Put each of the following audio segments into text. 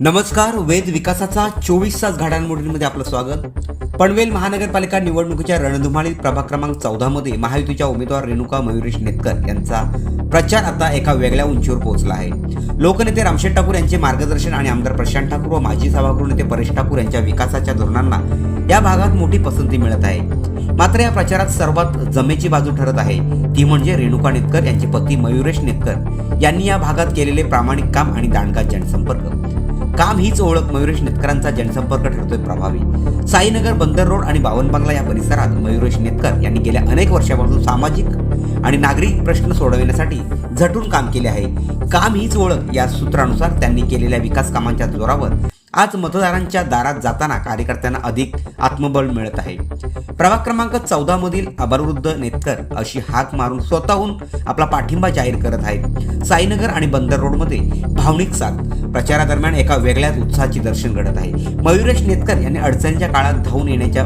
नमस्कार वेद विकासाचा चोवीस तास घडामोडींमध्ये आपलं स्वागत. पनवेल महानगरपालिका निवडणुकीच्या रणधुमाळीत प्रभाग क्रमांक चौदामध्ये महायुतीच्या उमेदवार रेणुका मयुरेश नेतकर यांचा प्रचार आता एका वेगळ्या उंचीवर पोहोचला आहे. लोकनेते रामशेठ ठाकूर यांचे मार्गदर्शन आणि आमदार प्रशांत ठाकूर व माजी सभागृह नेते परेश ठाकूर यांच्या विकासाच्या धोरणांना या भागात मोठी पसंती मिळत आहे. मात्र या प्रचारात सर्वात जमेची बाजू ठरत आहे. ती म्हणजे रेणुका नेतकर यांचे पती मयुरेश नेतकर. यांनी या भागात केलेले प्रामाणिक काम आणि दांडगा जनसंपर्क. काम हीच ओळख मयुरेश नेतकरांचा जनसंपर्क ठरतोय प्रभावी. साईनगर बंदर रोड आणि बावन बंगला या परिसरात मयुरेश नेतकर यांनी गेल्या अनेक वर्षापासून सामाजिक आणि नागरिक प्रश्न सोडविण्यासाठी झटून काम केले आहे. काम हीच ओळख या सूत्रानुसार त्यांनी केलेल्या विकास कामांच्या जोरावर आज मतदारांच्या दारात जाताना कार्यकर्त्यांना अधिक आत्मबळ मिळत आहे. प्रभाग क्रमांक चौदा मधील अबरवृद्ध नेतकर अशी हाक मारून स्वतःहून आपला पाठिंबा जाहीर करत आहेत. साईनगर आणि बंदर रोडमध्ये भावनिक साथ प्रचारादरम्यान एका वेगळ्याच उत्साहाचे दर्शन घडत आहे. मयुरेश नेतकर यांनी अडचणीच्या काळात धावून येण्याच्या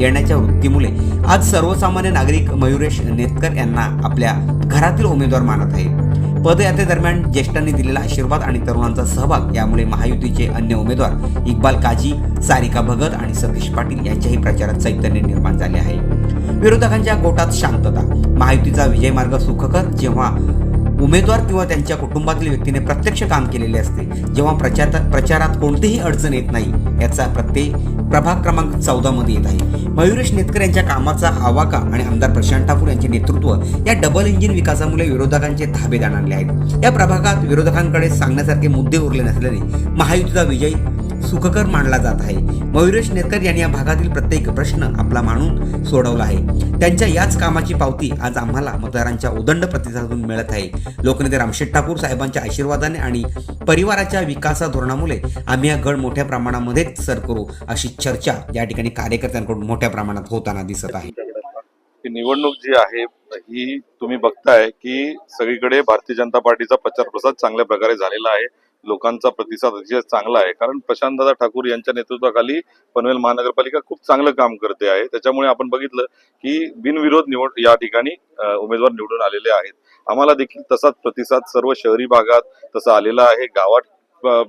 येण्याच्या वृत्तीमुळे आज सर्वसामान्य नागरिक मयुरेश नेतकर यांना आपल्या घरातील उमेदवार मानत आहे पदयात्रेदरम्यान ज्येष्ठांनी दिलेला आशीर्वाद आणि तरुणांचा सहभाग यामुळे महायुतीचे अन्य उमेदवार इक्बाल काजी सारिका भगत आणि सतीश पाटील यांच्याही प्रचारात चैतन्य निर्माण झाले आहे. विरोधकांच्या गोटात शांतता. महायुतीचा विजय मार्ग सुखकर जेव्हा उमेदवार किंवा त्यांच्या कुटुंबातील व्यक्तीने प्रत्यक्ष काम केलेले असते जेव्हा प्रचारात प्रचारात कोणतीही अडचण येत नाही याचा प्रत्यय प्रभाग क्रमांक चौदा मध्ये येत आहे. मयुरेश नेतकर यांच्या कामाचा आवाका आणि आमदार प्रशांत ठाकूर यांचे नेतृत्व या डबल इंजिन विकासामुळे विरोधकांचे धाबे आणले आहेत. या प्रभागात विरोधकांकडे सांगण्यासारखे मुद्दे उरले नसल्याने महायुतीचा विजय सुखकर मानला जात आहे. मयुरेश नेतकर यांनी या भागातील प्रत्येक प्रश्न आपला मानून सोडवला आहे. त्यांच्या याच कामाची पावती आज आम्हाला मतदारांच्या उदंड प्रतिसादातून मिळत आहे. लोकनेते रामशेठ ठाकूर साहेबांच्या आशीर्वादाने आणि परिवाराच्या विकासा धोरणामुळे आम्ही हा गड मोठ्या प्रमाणामध्येच सर करू अशी चर्चा या ठिकाणी कार्यकर्त्यांकडून मोठ्या प्रमाणात होताना दिसत आहे. निवडणूक जी आहे ही तुम्ही बघताय की सगळीकडे भारतीय जनता पार्टीचा प्रचार प्रसार चांगल्या प्रकारे झालेला आहे. लोकांचा प्रतिसाद अतिशय चांगला आहे. कारण प्रशांतदादा ठाकूर यांच्या नेतृत्वाखाली पनवेल महानगरपालिका खूप चांगलं काम करते आहे. त्याच्यामुळे आपण बघितलं की बिनविरोध निवड या ठिकाणी उमेदवार निवडून आलेले आहेत. आम्हाला देखील तसाच प्रतिसाद सर्व शहरी भागात तसा आलेला आहे. गावात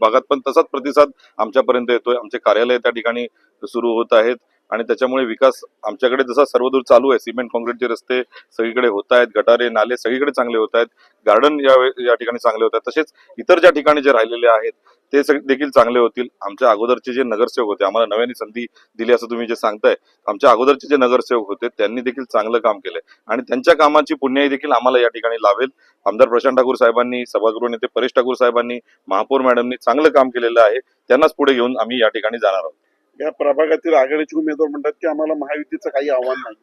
भागात पण तसाच प्रतिसाद आमच्यापर्यंत येतोय. आमचे कार्यालय त्या ठिकाणी सुरू होत आहेत. आणि त्याच्यामुळे विकास आमच्याकडे जसा सर्वदूर चालू आहे सिमेंट कॉन्क्रीटचे रस्ते सगळीकडे होत आहेत गटारे नाले सगळीकडे चांगले होत आहेत गार्डन या या ठिकाणी चांगले होत आहेत तसेच इतर ज्या ठिकाणी जे राहिलेले आहेत ते देखील चांगले होतील. आमच्या अगोदरचे जे नगरसेवक होते आम्हाला नव्याने संधी दिली असं तुम्ही जे सांगताय आमच्या अगोदरचे जे नगरसेवक होते त्यांनी देखील चांगलं काम केलंय. आणि त्यांच्या कामाची पुण्याई देखील आम्हाला या ठिकाणी लावेल आमदार प्रशांत ठाकूर साहेबांनी सभागृह नेते परेश ठाकूर साहेबांनी महापौर मॅडमनी चांगलं काम केलेलं आहे. त्यांनाच पुढे घेऊन आम्ही या ठिकाणी जाणार आहोत. या प्रभागातील आघाडीचे उमेदवार म्हणतात की आम्हाला महायुतीचं काही आव्हान नाही.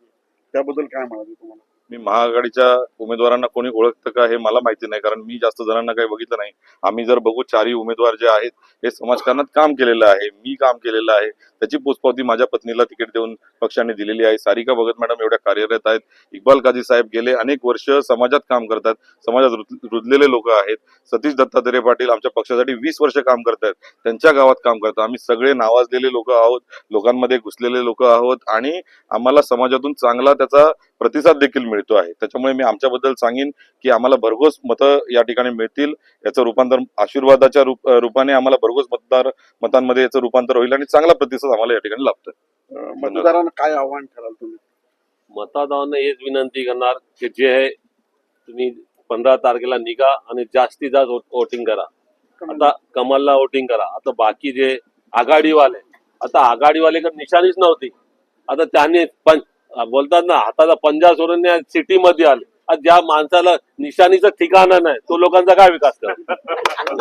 त्याबद्दल काय म्हणाले तुम्हाला? मी महाआघाडीच्या उमेदवारांना कोणी ओळखतं का हे मला माहिती नाही कारण मी जास्त जणांना काही बघितलं नाही. आम्ही जर बघू चारही उमेदवार जे आहेत हे समाजकारणात काम केलेलं आहे मी काम केलेलं आहे त्याची पोचपावती माझ्या पत्नीला तिकीट देऊन पक्षाने दिलेली आहे. सारिका भगत मॅडम एवढ्या कार्यरत आहेत. इक्बाल काझी साहेब गेले. अनेक वर्ष समाजात काम करतात. समाजात रुजलेले लोक आहेत. सतीश दत्तात्रय पाटील आमच्या पक्षासाठी वीस वर्ष काम करतायत. त्यांच्या गावात काम करतात. आम्ही सगळे नावाजलेले लोक आहोत. लोकांमध्ये घुसलेले लोक आहोत. आणि आम्हाला समाजातून चांगला त्याचा प्रतिसाद देखील मिळतो आहे. त्याच्यामुळे मी आमच्याबद्दल सांगेन. की आम्हाला भरघोस मतं या ठिकाणी मिळतील याचं रूपांतर आशीर्वादाच्या रूप रूपाने आम्हाला भरघोस मतदार मतांमध्ये याचं रूपांतर होईल आणि चांगला प्रतिसाद आम्हाला या ठिकाणी लाभतो अं, मतदारांना काय आव्हान कराल तुम्ही? मतदारांना हेच विनंती करणार की जे आहे तुम्ही पंधरा तारखेला निघा आणि जास्तीत जास्त वोटिंग करा. आता कमलला वोटिंग करा. आता बाकी जे आघाडीवाले आता आघाडीवाले निशाणीच नव्हती. आता त्यांनी पण बोलतात ना हाताला पंजा सोडून सिटी मध्ये आले. ज्या माणसाला निशाणीचं ठिकाण नाही तो लोकांचा काय विकास करतो